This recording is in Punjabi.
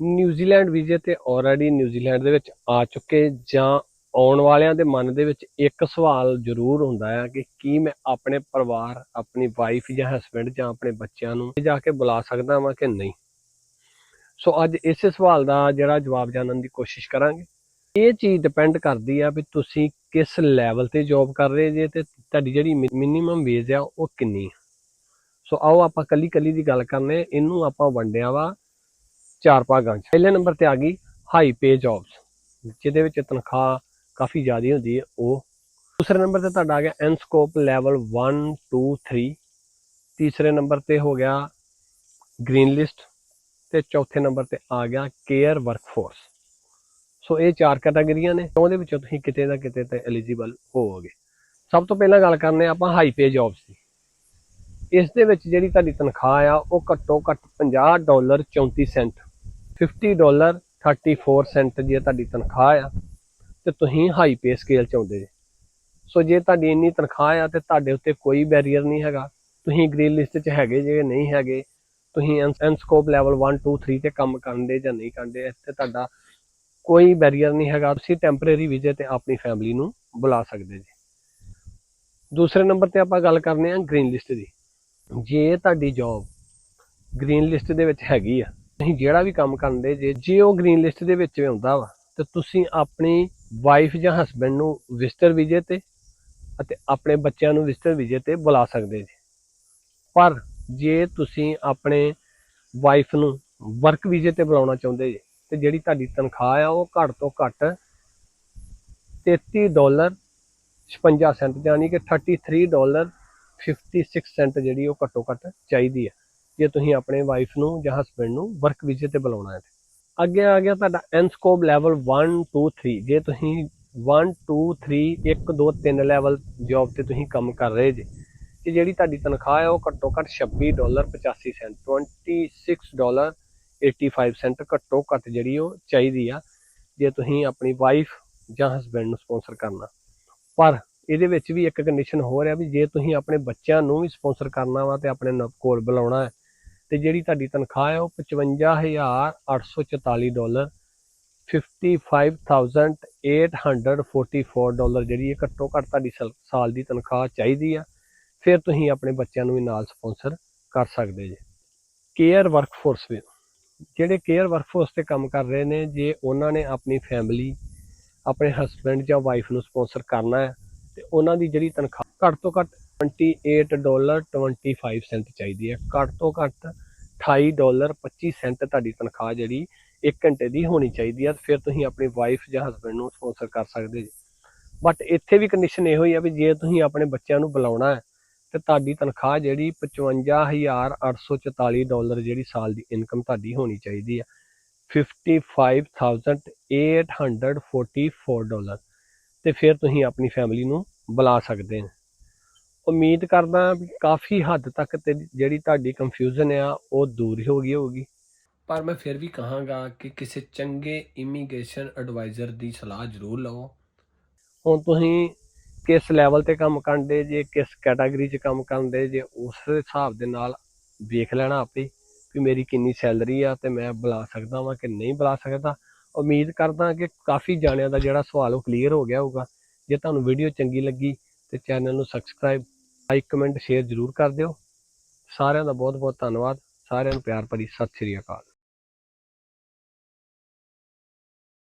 ਨਿਊਜ਼ੀਲੈਂਡ ਵੀਜ਼ੇ ਤੇ ਆਲਰੇਡੀ ਨਿਊਜ਼ੀਲੈਂਡ ਦੇ ਵਿੱਚ ਆ ਚੁੱਕੇ ਜਾਂ ਆਉਣ ਵਾਲਿਆਂ ਦੇ ਮਨ ਦੇ ਵਿੱਚ ਇੱਕ ਸਵਾਲ ਜ਼ਰੂਰ ਹੁੰਦਾ ਆ ਕਿ ਕੀ ਮੈਂ ਆਪਣੇ ਪਰਿਵਾਰ, ਆਪਣੀ ਵਾਈਫ ਜਾਂ ਹਸਬੰਡ ਜਾਂ ਆਪਣੇ ਬੱਚਿਆਂ ਨੂੰ ਜਾ ਕੇ ਬੁਲਾ ਸਕਦਾ ਹਾਂ ਕਿ ਨਹੀਂ? ਸੋ ਅੱਜ ਇਸੇ ਸਵਾਲ ਦਾ ਜਿਹੜਾ ਜਵਾਬ ਜਾਣਨ ਦੀ ਕੋਸ਼ਿਸ਼ ਕਰਾਂਗੇ। ਇਹ ਚੀਜ਼ ਡਿਪੈਂਡ ਕਰਦੀ ਆ ਵੀ ਤੁਸੀਂ ਕਿਸ ਲੈਵਲ ਤੇ ਜੌਬ ਕਰ ਰਹੇ ਜੇ ਤੇ ਤੁਹਾਡੀ ਜਿਹੜੀ ਮਿਨੀਮਮ ਵੇਜ ਆ ਉਹ ਕਿੰਨੀ ਸੋ ਆਓ ਆਪਾਂ ਕੱਲੀ ਕੱਲੀ ਦੀ ਗੱਲ ਕਰਨੇ, ਇਹਨੂੰ ਆਪਾਂ ਵੰਡਿਆ ਵਾ ਚਾਰ ਭਾਗਾਂ 'ਚ। ਪਹਿਲੇ ਨੰਬਰ ਤੇ ਆ ਗਈ ਹਾਈ ਪੇ ਜੌਬਸ ਜਿਹਦੇ ਵਿੱਚ ਤਨਖਾਹ ਕਾਫੀ ਜ਼ਿਆਦਾ ਹੁੰਦੀ ਹੈ, ਉਹ। ਦੂਸਰੇ ਨੰਬਰ ਤੇ ਤੁਹਾਡਾ ਆ ਗਿਆ ਐਨਸਕੋਪ ਲੈਵਲ 1 2 3 ਤੀਸਰੇ ਨੰਬਰ ਤੇ ਹੋ ਗਿਆ ਗ੍ਰੀਨ ਲਿਸਟ ਤੇ ਚੌਥੇ ਨੰਬਰ ਤੇ ਆ ਗਿਆ ਕੇਅਰ ਵਰਕਫੋਰਸ ਸੋ ਇਹ ਚਾਰ ਕੈਟਾਗਰੀਆਂ ਨੇ, ਉਹਦੇ ਵਿੱਚੋਂ ਤੁਸੀਂ ਕਿਤੇ ਨਾ ਕਿਤੇ ਤੇ ਐਲੀਜੀਬਲ ਹੋਵੋਗੇ। ਸਭ ਤੋਂ ਪਹਿਲਾਂ ਗੱਲ ਕਰਨੇ ਆਪਾਂ ਹਾਈ ਪੇ ਜੌਬਸ ਦੀ। ਇਸ ਦੇ ਵਿੱਚ ਜਿਹੜੀ ਤੁਹਾਡੀ ਤਨਖਾਹ ਆ, ਉਹ ਘੱਟੋ ਘੱਟ 50 ਡਾਲਰ 34 ਸੈਂਟ 50 ਡਾਲਰ 34 ਸੈਂਟ ਜੇ ਤੁਹਾਡੀ ਤਨਖਾਹ ਆ ਤੇ ਤੁਸੀਂ ਹਾਈ ਪੇ ਸਕੇਲ ਚ ਆਉਂਦੇ ਜੇ। ਸੋ ਜੇ ਤੁਹਾਡੀ ਇੰਨੀ ਤਨਖਾਹ ਆ ਤੇ ਤੁਹਾਡੇ ਉੱਤੇ ਕੋਈ ਬੈਰੀਅਰ ਨਹੀਂ ਹੈਗਾ। ਤੁਸੀਂ ਗ੍ਰੀਨ ਲਿਸਟ 'ਚ ਹੈਗੇ ਜੇ ਨਹੀਂ ਹੈਗੇ, ਤੁਸੀਂ ਐਨਸਕੋਪ ਲੈਵਲ 1 2 3 ਤੇ ਕੰਮ ਕਰਦੇ ਜਾਂ ਨਹੀਂ ਕਰਦੇ, ਇੱਥੇ ਤੁਹਾਡਾ ਕੋਈ ਬੈਰੀਅਰ ਨਹੀਂ ਹੈਗਾ। ਤੁਸੀਂ ਟੈਂਪਰੇਰੀ ਵੀਜ਼ੇ ਤੇ ਆਪਣੀ ਫੈਮਿਲੀ ਨੂੰ ਬੁਲਾ ਸਕਦੇ ਜੀ। ਦੂਸਰੇ ਨੰਬਰ ਤੇ ਆਪਾਂ ਗੱਲ ਕਰਨੇ ਆ ਗ੍ਰੀਨ ਲਿਸਟ ਦੀ। ਜੇ ਤੁਹਾਡੀ ਜੌਬ ਗ੍ਰੀਨ ਲਿਸਟ ਦੇ ਵਿੱਚ ਹੈਗੀ ਆ ਤੁਸੀਂ ਜਿਹੜਾ ਵੀ ਕੰਮ ਕਰਦੇ ਜੇ ਜੇ ਉਹ ਗ੍ਰੀਨ ਲਿਸਟ ਦੇ ਵਿੱਚ ਆਉਂਦਾ ਵਾ, ਤੇ ਤੁਸੀਂ ਆਪਣੀ ਵਾਈਫ ਜਾਂ ਹਸਬੰਡ ਨੂੰ ਵਿਜ਼ਟਰ ਵੀਜ਼ੇ ਤੇ ਅਤੇ ਆਪਣੇ ਬੱਚਿਆਂ ਨੂੰ ਵਿਜ਼ਟਰ ਵੀਜ਼ੇ ਤੇ ਬੁਲਾ ਸਕਦੇ ਜੀ। ਪਰ ਜੇ ਤੁਸੀਂ ਆਪਣੇ ਵਾਈਫ ਨੂੰ ਵਰਕ ਵੀਜ਼ੇ ਤੇ ਬੁਲਾਉਣਾ ਚਾਹੁੰਦੇ ਜੇ, ਤੇ ਜਿਹੜੀ ਤੁਹਾਡੀ ਤਨਖਾਹ ਆ, ਉਹ ਘੱਟ ਤੋਂ ਘੱਟ 33 ਡਾਲਰ 56 ਸੈਂਟ ਯਾਨੀ ਕਿ 33 ਡਾਲਰ 56 ਸੈਂਟ ਜਿਹੜੀ ਉਹ ਘੱਟੋ ਘੱਟ ਚਾਹੀਦੀ ਹੈ ਜੇ ਤੁਸੀਂ ਆਪਣੇ ਵਾਈਫ ਨੂੰ ਜਾਂ ਹਸਬੰਡ ਨੂੰ ਵਰਕ ਵੀਜ਼ੇ ਤੇ ਬੁਲਾਉਣਾ ਹੈ। ਅੱਗੇ ਆ ਗਿਆ ਤੁਹਾਡਾ ਐਨਸਕੋਪ ਲੈਵਲ 1 2 3 ਜੇ ਤੁਸੀਂ 1 2 3 1 2 3 ਲੈਵਲ ਜੌਬ ਤੇ ਤੁਸੀਂ ਕੰਮ ਕਰ ਰਹੇ ਜੇ, ਤੇ ਜਿਹੜੀ ਤੁਹਾਡੀ ਤਨਖਾਹ ਹੈ ਉਹ ਘੱਟੋ ਘੱਟ 26 ਡਾਲਰ 85 ਸੈਂਟ 26 ਡਾਲਰ 85 ਸੈਂਟ ਘੱਟੋ ਘੱਟ ਜਿਹੜੀ ਉਹ ਚਾਹੀਦੀ ਆ, ਜੇ ਤੁਸੀਂ ਆਪਣੀ ਵਾਈਫ ਜਾਂ ਹਸਬੰਡ ਨੂੰ ਸਪਾਂਸਰ ਕਰਨਾ। ਪਰ ਇਹਦੇ ਵਿੱਚ ਵੀ ਇੱਕ ਕੰਡੀਸ਼ਨ ਹੋਰ ਹੈ ਵੀ ਜੇ ਤੁਸੀਂ ਆਪਣੇ ਬੱਚਿਆਂ ਨੂੰ ਵੀ ਸਪਾਂਸਰ ਕਰਨਾ ਵਾ ਤੇ ਆਪਣੇ ਕੋਲ ਬੁਲਾਉਣਾ ਹੈ ਤੇ ਜਿਹੜੀ ਤੁਹਾਡੀ ਤਨਖਾਹ ਹੈ ਉਹ 55844 ਡਾਲਰ 55844 ਡਾਲਰ ਜਿਹੜੀ ਹੈ ਘੱਟੋ ਘੱਟ ਤੁਹਾਡੀ ਸਲ- ਸਾਲ ਦੀ ਤਨਖਾਹ ਚਾਹੀਦੀ ਆ, ਫਿਰ ਤੁਸੀਂ ਆਪਣੇ ਬੱਚਿਆਂ ਨੂੰ ਵੀ ਨਾਲ ਸਪਾਂਸਰ ਕਰ ਸਕਦੇ ਜੇ। ਕੇਅਰ ਵਰਕਫੋਰਸ ਵੀ, ਜਿਹੜੇ ਕੇਅਰ ਵਰਕਫੋਰਸ ਤੇ ਕੰਮ ਕਰ ਰਹੇ ਨੇ, ਜੇ ਉਹਨਾਂ ਨੇ ਆਪਣੀ ਫੈਮਿਲੀ ਆਪਣੇ ਹਸਬੰਡ ਜਾਂ ਵਾਈਫ ਨੂੰ ਸਪਾਂਸਰ ਕਰਨਾ ਹੈ, ਤੇ ਉਹਨਾਂ ਦੀ ਜਿਹੜੀ ਤਨਖਾਹ ਘੱਟ ਤੋਂ ਘੱਟ 28 ਡਾਲਰ 25 ਸੈਂਟ ਚਾਹੀਦੀ ਹੈ। ਘੱਟ ਤੋਂ ਘੱਟ 28 ਡਾਲਰ 25 ਸੈਂਟ ਤੁਹਾਡੀ ਤਨਖਾਹ ਜਿਹੜੀ 1 ਘੰਟੇ ਦੀ ਹੋਣੀ ਚਾਹੀਦੀ ਹੈ ਫਿਰ ਤੁਸੀਂ ਆਪਣੀ ਵਾਈਫ ਜਾਂ ਹਸਬੰਡ ਨੂੰ ਸਪਾਂਸਰ ਕਰ ਸਕਦੇ ਜੀ। ਬਟ ਇੱਥੇ ਵੀ ਕੰਡੀਸ਼ਨ ਇਹੋ ਹੀ ਆ ਵੀ ਜੇ ਤੁਸੀਂ ਆਪਣੇ ਬੱਚਿਆਂ ਨੂੰ ਬੁਲਾਉਣਾ ਹੈ, ਤੇ ਤੁਹਾਡੀ ਤਨਖਾਹ ਜਿਹੜੀ 55844 ਡਾਲਰ ਜਿਹੜੀ ਸਾਲ ਦੀ ਇਨਕਮ ਤੁਹਾਡੀ ਹੋਣੀ ਚਾਹੀਦੀ ਆ 55844 ਡਾਲਰ ਤੇ ਫਿਰ ਤੁਸੀਂ ਆਪਣੀ ਫੈਮਿਲੀ ਨੂੰ ਬੁਲਾ ਸਕਦੇ ਹੋ। ਉਮੀਦ ਕਰਦਾ ਵੀ ਕਾਫੀ ਹੱਦ ਤੱਕ ਤੇ ਜਿਹੜੀ ਤੁਹਾਡੀ ਕੰਫਿਊਜ਼ਨ ਆ, ਉਹ ਦੂਰ ਹੋ ਗਈ ਹੋਊਗੀ। ਪਰ ਮੈਂ ਫਿਰ ਵੀ ਕਹਾਂਗਾ ਕਿ ਕਿਸੇ ਚੰਗੇ ਇਮੀਗ੍ਰੇਸ਼ਨ ਐਡਵਾਈਜ਼ਰ ਦੀ ਸਲਾਹ ਜ਼ਰੂਰ ਲਵੋ। ਹੁਣ ਤੁਸੀਂ ਕਿਸ ਲੈਵਲ ਤੇ ਕੰਮ ਕਰਦੇ, ਜੇ ਕਿਸ ਕੈਟਾਗਰੀ 'ਚ ਕੰਮ ਕਰਦੇ, ਜੇ ਉਸ ਹਿਸਾਬ ਦੇ ਨਾਲ ਵੇਖ ਲੈਣਾ ਆਪੇ ਕਿ ਮੇਰੀ ਕਿੰਨੀ ਸੈਲਰੀ ਆ ਤੇ ਮੈਂ ਬੁਲਾ ਸਕਦਾ ਵਾਂ ਕਿ ਨਹੀਂ ਬੁਲਾ ਸਕਦਾ। ਉਮੀਦ ਕਰਦਾ ਕਿ ਕਾਫੀ ਜਾਣਿਆਂ ਦਾ ਜਿਹੜਾ ਸਵਾਲ ਉਹ ਕਲੀਅਰ ਹੋ ਗਿਆ ਹੋਊਗਾ। ਜੇ ਤੁਹਾਨੂੰ ਵੀਡੀਓ ਚੰਗੀ ਲੱਗੀ ਤੇ ਚੈਨਲ ਨੂੰ ਸਬਸਕ੍ਰਾਈਬ ਲਾਈਕ ਕਮੈਂਟ ਸ਼ੇਅਰ ਜ਼ਰੂਰ ਕਰ ਦਿਓ। ਸਾਰਿਆਂ ਦਾ ਬਹੁਤ ਬਹੁਤ ਧੰਨਵਾਦ। ਸਾਰਿਆਂ ਨੂੰ ਪਿਆਰ ਭਰੀ ਸਤਿ ਸ਼੍ਰੀ ਅਕਾਲ।